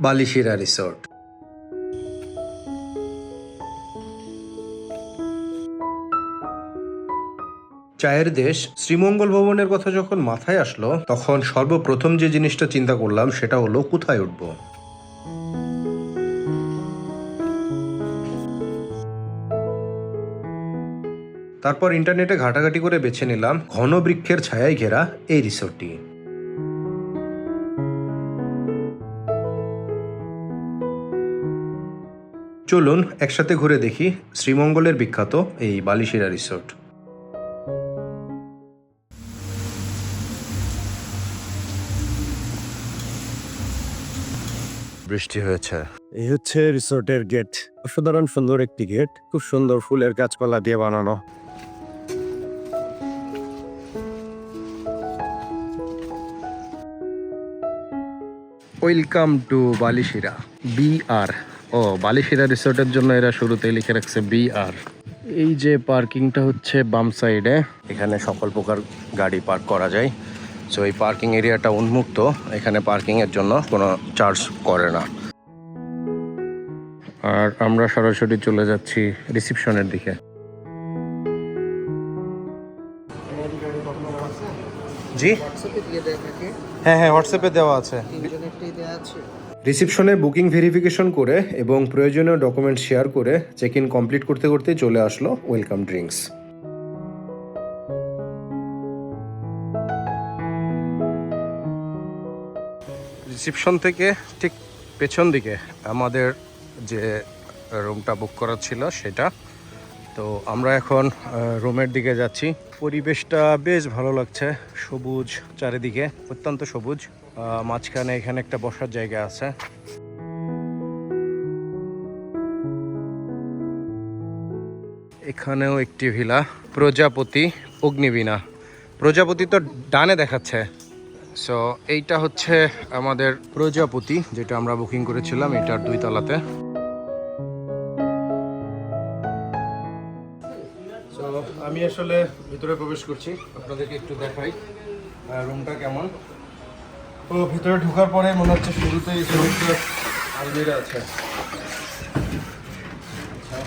Balishira resort চায়ের দেশ শ্রীমঙ্গল ভবনের কথা যখন মাথায় আসলো, তখন সর্বপ্রথম যে জিনিসটা চিন্তা করলাম, সেটা হলো কোথায় উঠবো। তারপর ইন্টারনেটে ঘাটাঘাটি করে বেছে নিলাম, ঘন বৃক্ষের ছায়ায় ঘেরা এই রিসোর্টটি চলুন একসাথে ঘুরে দেখি শ্রীমঙ্গলের বিখ্যাত এই বালিশিরা রিসোর্ট। বৃষ্টি হয়েছে। এই হচ্ছে রিসোর্টের গেট। অসাধারণ সুন্দর একটি গেট। খুব সুন্দর ফুলের গাছপালা দিয়ে বানানো। Welcome to Balishira B R O Balishira রিসোর্টের জন্য এরা শুরুতেই লিখে রাখছে বি আর এই যে পার্কিংটা হচ্ছে বাম সাইডে এখানে সকল প্রকার গাড়ি পার্ক করা যায়। সো এই পার্কিং এরিয়াটা উন্মুক্ত এখানে পার্কিংয়ের জন্য কোনো চার্জ করে না। আর আমরা সরাসরি চলে যাচ্ছি রিসিপশনের দিকে। জি? হ্যাঁ হ্যাঁ হোয়াটসঅ্যাপে দেওয়া আছে। রিসিপশনে বুকিং ভেরিফিকেশন করে এবং প্রয়োজনীয় ডকুমেন্ট শেয়ার করে চেক ইন কমপ্লিট করতে করতে চলে আসলো ওয়েলকাম ড্রিঙ্কস। রিসিপশন থেকে ঠিক পেছন দিকে আমাদের যে রুমটা বুক করা ছিল সেটা। তো আমরা এখন রুমের দিকে যাচ্ছি। পরিবেশটা বেশ ভালো লাগছে, সবুজ চারিদিকে, অত্যন্ত সবুজ। মাঝখানে এখানে একটা বসার জায়গা আছে। এখানেও একটি ভিলা, প্রজাপতি অগ্নিবীণা। প্রজাপতি তো ডানে দেখাচ্ছে। সো এইটা হচ্ছে আমাদের প্রজাপতি, যেটা আমরা বুকিং করেছিলাম এটার দুই তলাতে আমি আসলে ভিতরে প্রবেশ করছি, আপনাদেরকে একটু দেখাই রুমটা কেমন? তো ভিতরে ঢোকার পরে মনে হচ্ছে শুরুতেই এখানে একটা আলমিরা আছে। আচ্ছা।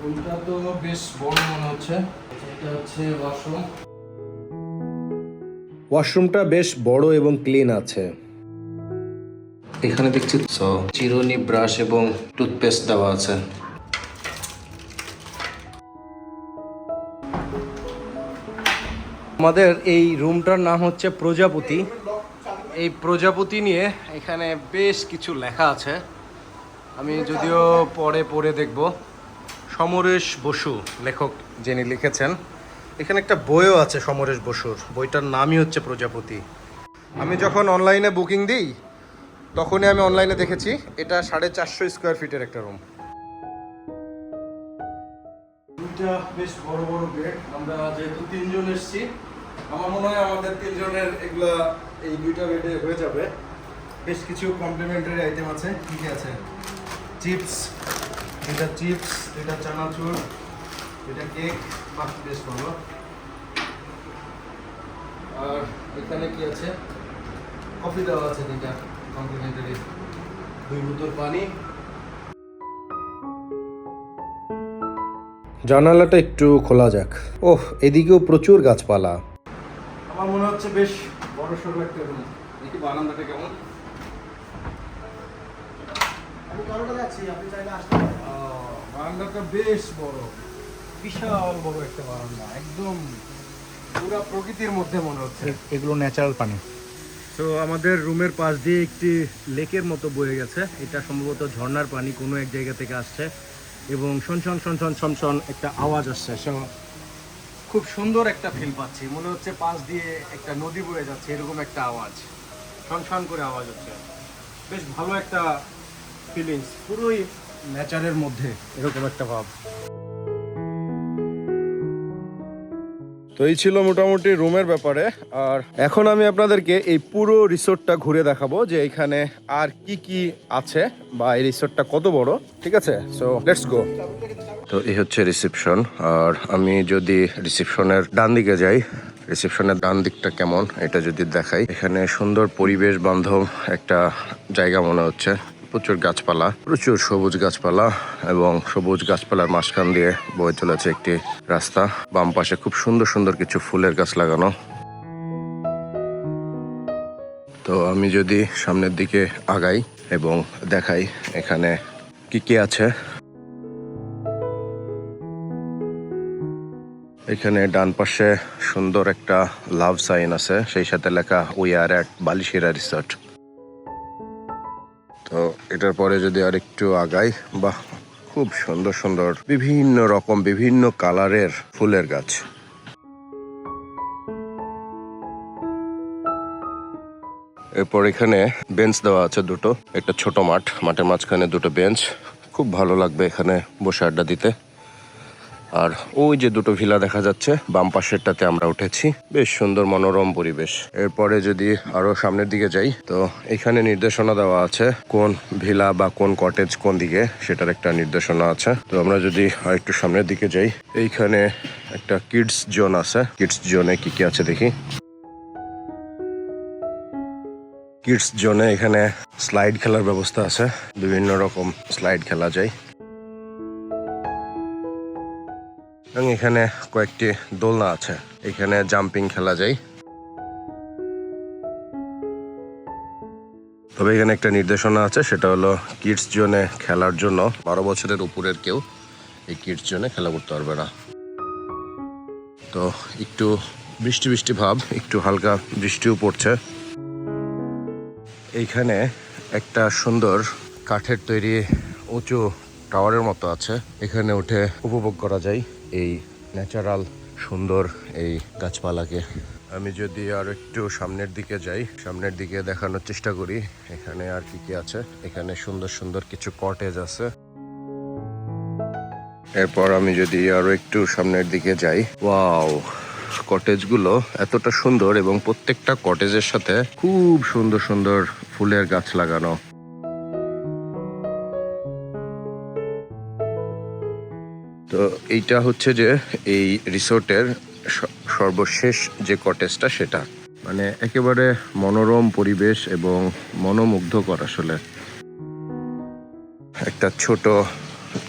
রুমটা তো বেশ বড় মনে হচ্ছে। এটা হচ্ছে ওয়াশরুম। ওয়াশরুমটা বেশ বড় এবং ক্লিন আছে। এখানে দেখছি চিরুনি ব্রাশ এবং টুথপেস্ট দেওয়া আছে। আমাদের এই রুমটার নাম হচ্ছে প্রজাপতি। এই প্রজাপতি নিয়ে এখানে বেশ কিছু লেখা আছে। আমি যদিও পরে পড়ে দেখব। সমরেশ বসু, লেখক যিনি লিখেছেন। এখানে একটা বইও আছে সমরেশ বসুর। বইটার নামই হচ্ছে প্রজাপতি। আমি যখন অনলাইনে বুকিং দিই, তখনই আমি অনলাইনে দেখেছি, এটা সাড়ে চারশো স্কোয়ার ফিটের একটা রুম বেশ বড় বড় বেড আমরা যেহেতু তিনজন এসেছি আমার মনে হয় আমাদের তিনজনের এগুলা এই দুইটা বেডে হয়ে যাবে। বেশ কিছু কমপ্লিমেন্টারি আইটেম আছে। কি কি আছে? চিপস এটা চিপস এটা চানাচুর, এটা কেক বাহ বেশ ভালো। আর এখানে কি আছে? কফি দেওয়া আছে দুইটা কমপ্লিমেন্টারি দুই বোতল পানি। জানালাটা একটু খোলা যাক। ওহ, এদিকেও প্রচুর গাছপালা। আমার মনে হচ্ছে বেশ বড় সড়ো একটা রুম দেখি বারান্দাটা কেমন? আমি আপনি চাইলে আসতে বারান্দাটা বেশ বড়। বিশাল বড় একটা বারান্দা একদম পুরা প্রকৃতির মধ্যে মনে হচ্ছে। এগুলো ন্যাচারাল পানি। তো আমাদের রুমের পাশ দিয়ে একটি লেকের মতো বয়ে গেছে। এটা সম্ভবত ঝর্ণার পানি কোনো এক জায়গা থেকে আসছে। এবং শনশন শনশন শনশন একটা আওয়াজ আসছে। খুব সুন্দর একটা ফিল পাচ্ছি। মনে হচ্ছে পাশ দিয়ে একটা নদী বয়ে যাচ্ছে, এরকম একটা আওয়াজ। শনশন করে আওয়াজ হচ্ছে। বেশ ভালো একটা ফিলিংস পুরোই নেচারের মধ্যে এরকম একটা ভাব। তো এই ছিল মোটামুটি রুমের ব্যাপারে। আর এখন আমি আপনাদেরকে এই পুরো রিসোর্টটা ঘুরে দেখাবো যে এখানে আর কি কি আছে বা এই রিসোর্টটা কত বড়, ঠিক আছে? সো লেটস গো তো এই হচ্ছে রিসেপশন, আর আমি যদি রিসেপশনের ডান দিকে যাই, রিসেপশনের ডান দিকটা কেমন, এটা যদি দেখাই। এখানে সুন্দর পরিবেশ বান্ধব একটা জায়গা মনে হচ্ছে। প্রচুর গাছপালা, প্রচুর সবুজ গাছপালা এবং সবুজ গাছপালার মাঝখান দিয়ে বয়ে চলেছে একটি রাস্তা। বাম পাশে খুব সুন্দর সুন্দর কিছু ফুলের গাছ লাগানো। তো আমি যদি সামনের দিকে আগাই এবং দেখাই এখানে কি কি আছে। এখানে ডান পাশে সুন্দর একটা লাভ সাইন আছে, সেই সাথে লেখা we are at Balishira resort এটার পরে যদি আর একটু আগাই, বাহ, খুব সুন্দর সুন্দর বিভিন্ন রকম, বিভিন্ন কালারের ফুলের গাছ। এরপর এখানে বেঞ্চ দেওয়া আছে দুটো, একটা ছোট মাঠ, মাঠের মাঝখানে দুটো বেঞ্চ। খুব ভালো লাগবে এখানে বসে আড্ডা দিতে। আর ওই যে দুটো ভিলা দেখা যাচ্ছে, বাম পাশেরটাতে আমরা উঠেছি। বেশ সুন্দর মনোরম পরিবেশ। এরপরে যদি আরও সামনের দিকে যাই, তো এখানে নির্দেশনা দেওয়া আছে কোন ভিলা বা কোন কটেজ কোন দিকে, সেটার একটা নির্দেশনা আছে। তো আমরা যদি আর একটু সামনের দিকে যাই, এইখানে একটা কিডস জোন আছে। কিডস জোনে কি কি আছে দেখি? কিডস জোনে এখানে স্লাইড খেলার ব্যবস্থা আছে। বিভিন্ন রকম স্লাইড খেলা যায়। এবং এখানে কয়েকটি দোলনা আছে। এখানে জাম্পিং খেলা যায়। তবে এখানে একটা নির্দেশনা আছে, সেটা হলো কিডস জোনে খেলার জন্য। বারো বছরের উপরের কেউ এই কিডস জোনে খেলা করতে পারবে না। তো একটু বৃষ্টি বৃষ্টি ভাব, একটু হালকা বৃষ্টিও পড়ছে। এইখানে একটা সুন্দর কাঠের তৈরি উঁচু টাওয়ারের মতো আছে। এখানে উঠে উপভোগ করা যায়। এই ন্যাচারাল, সুন্দর এই গাছপালাকে। আমি যদি আর একটু সামনের দিকে যাই, সামনের দিকে দেখানোর চেষ্টা করি, এখানে আর কি কি আছে। এখানে সুন্দর সুন্দর কিছু কটেজ আছে। এরপর আমি যদি আরও একটু সামনের দিকে যাই, ওয়াও কটেজগুলো এতটা সুন্দর এবং প্রত্যেকটা কটেজের সাথে খুব সুন্দর সুন্দর ফুলের গাছ লাগানো। তো এইটা হচ্ছে যে এই রিসোর্টের সর্বশেষ যে কটেজটা সেটা। মানে একেবারে মনোরম পরিবেশ এবং মনোমুগ্ধকর আসলে। একটা ছোট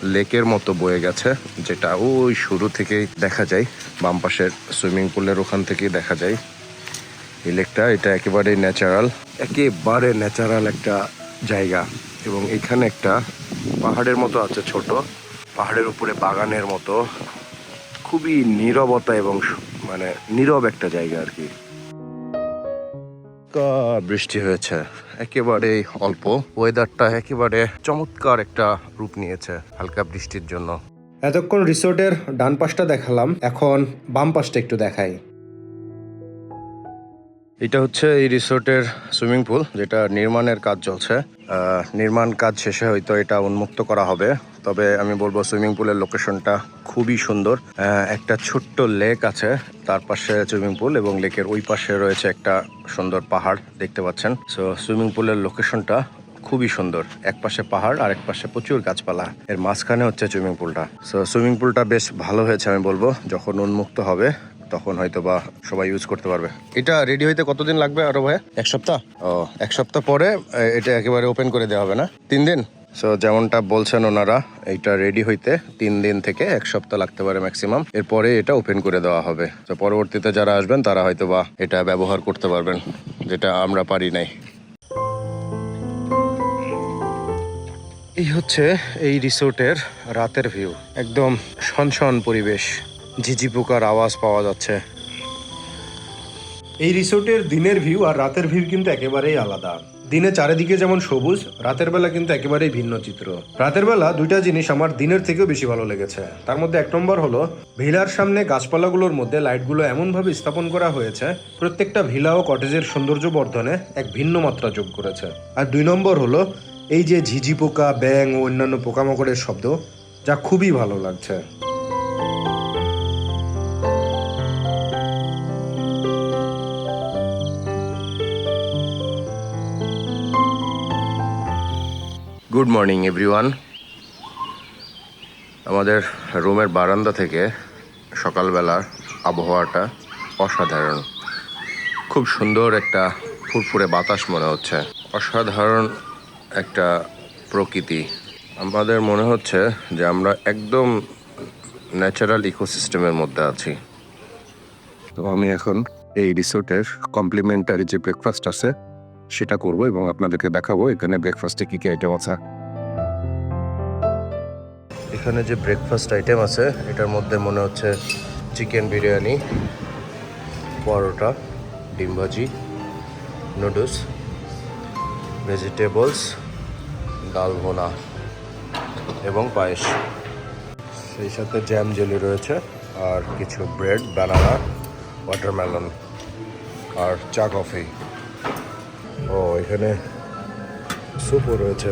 লেকের মতো বয়ে গেছে, যেটা ওই শুরু থেকেই দেখা যায়। বাম পাশের সুইমিং পুলের ওখান থেকেই দেখা যায়। এই লেকটা, এটা একেবারে ন্যাচারাল একেবারে ন্যাচারাল একটা জায়গা। এবং এখানে একটা পাহাড়ের মতো আছে ছোট। পাহাড়ের উপরে বাগানের মতো। খুবই নীরবতা এবং মানে নীরব একটা জায়গা আর কি। হালকা বৃষ্টি হয়েছে। একেবারে অল্প। ওয়েদারটা একেবারে চমৎকার একটা রূপ নিয়েছে হালকা বৃষ্টির জন্য। এতক্ষণ রিসোর্টের ডান পাশটা দেখালাম। এখন বাম পাশটা একটু দেখাই। এটা হচ্ছে এই রিসোর্টের সুইমিং পুল, যেটা নির্মাণের কাজ চলছে। নির্মাণ কাজ শেষে হয়তো এটা উন্মুক্ত করা হবে, তবে আমি বলব সুইমিং পুলের লোকেশনটা খুবই সুন্দর। একটা ছোট্ট লেক আছে, তার পাশে সুইমিং পুল এবং লেকের ওই পাশে রয়েছে একটা সুন্দর পাহাড়, দেখতে পাচ্ছেন। সো সুইমিং পুলের লোকেশনটা খুবই সুন্দর, এক পাশে পাহাড় আর এক পাশে প্রচুর গাছপালা। এর মাঝখানে হচ্ছে সুইমিং পুলটা। সো সুইমিং পুলটা বেশ ভালো হয়েছে আমি বলব, যখন উন্মুক্ত হবে তখন হয়তো বা সবাই ইউজ করতে পারবে। এটা রেডি হইতে কতদিন লাগবে আরও ভাই এক সপ্তাহ। ও এক সপ্তাহ পরে এটা একেবারে ওপেন করে দেওয়া হবে না? তিন দিন? সো যেমনটা বলছেন ওনারা এইটা রেডি হইতে তিন দিন থেকে এক সপ্তাহ লাগতে পারে ম্যাক্সিমাম এরপরে এটা ওপেন করে দেওয়া হবে। তো পরবর্তীতে যারা আসবেন তারা হয়তো বা এটা ব্যবহার করতে পারবেন যেটা আমরা পারি নাই। এই হচ্ছে এই রিসোর্টের রাতের ভিউ একদম সনসন পরিবেশ। ঝিঝি পোকার আওয়াজ পাওয়া যাচ্ছে। এই রিসোর্টের দিনের ভিউ আর রাতের ভিউ কিন্তু একেবারেই আলাদা। দিনে চারিদিকে যেমন সবুজ, রাতের বেলা কিন্তু একেবারেই ভিন্ন চিত্র। রাতের বেলা দুইটা জিনিস আমার দিনের থেকেও বেশি ভালো লেগেছে। তার মধ্যে এক নম্বর হলো, ভিলার সামনে গাছপালাগুলোর মধ্যে লাইটগুলো এমনভাবে স্থাপন করা হয়েছে, প্রত্যেকটা ভিলা ও কটেজের সৌন্দর্য বর্ধনে এক ভিন্ন মাত্রা যোগ করেছে। আর দুই নম্বর হলো, এই যে ঝিঝি পোকা ব্যাং ও অন্যান্য পোকামাকড়ের শব্দ, যা খুবই ভালো লাগছে। গুড মর্নিং এভরিওয়ান আমাদের রুমের বারান্দা থেকে সকালবেলার আবহাওয়াটা অসাধারণ। খুব সুন্দর একটা ফুরফুরে বাতাস মনে হচ্ছে। অসাধারণ একটা প্রকৃতি। আমাদের মনে হচ্ছে যে আমরা একদম ন্যাচারাল ইকোসিস্টেমের মধ্যে আছি। তো আমি এখন এই রিসোর্টের কমপ্লিমেন্টারি যে ব্রেকফাস্ট আছে সেটা করব এবং আপনাদেরকে দেখাবো, এখানে ব্রেকফাস্টে কী কী আইটেম আছে। এখানে যে ব্রেকফাস্ট আইটেম আছে, এটার মধ্যে মনে হচ্ছে চিকেন বিরিয়ানি, পরোটা, ডিম ভাজি নুডলস ভেজিটেবলস ডাল ভোনা এবং পায়েস। সেই সাথে জ্যাম জেলি রয়েছে আর কিছু ব্রেড বানানা ওয়াটারমেলন আর চা কফি ও, এখানে স্যুপও রয়েছে।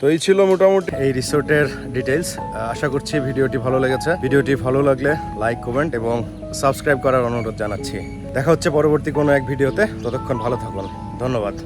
তো এই ছিল মোটামুটি এই রিসোর্টের ডিটেলস আশা করছি ভিডিওটি ভালো লেগেছে। ভিডিওটি ভালো লাগলে লাইক, কমেন্ট এবং সাবস্ক্রাইব করার অনুরোধ জানাচ্ছি। দেখা হচ্ছে পরবর্তী কোনো এক ভিডিওতে। ততক্ষণ ভালো থাকুন। ধন্যবাদ।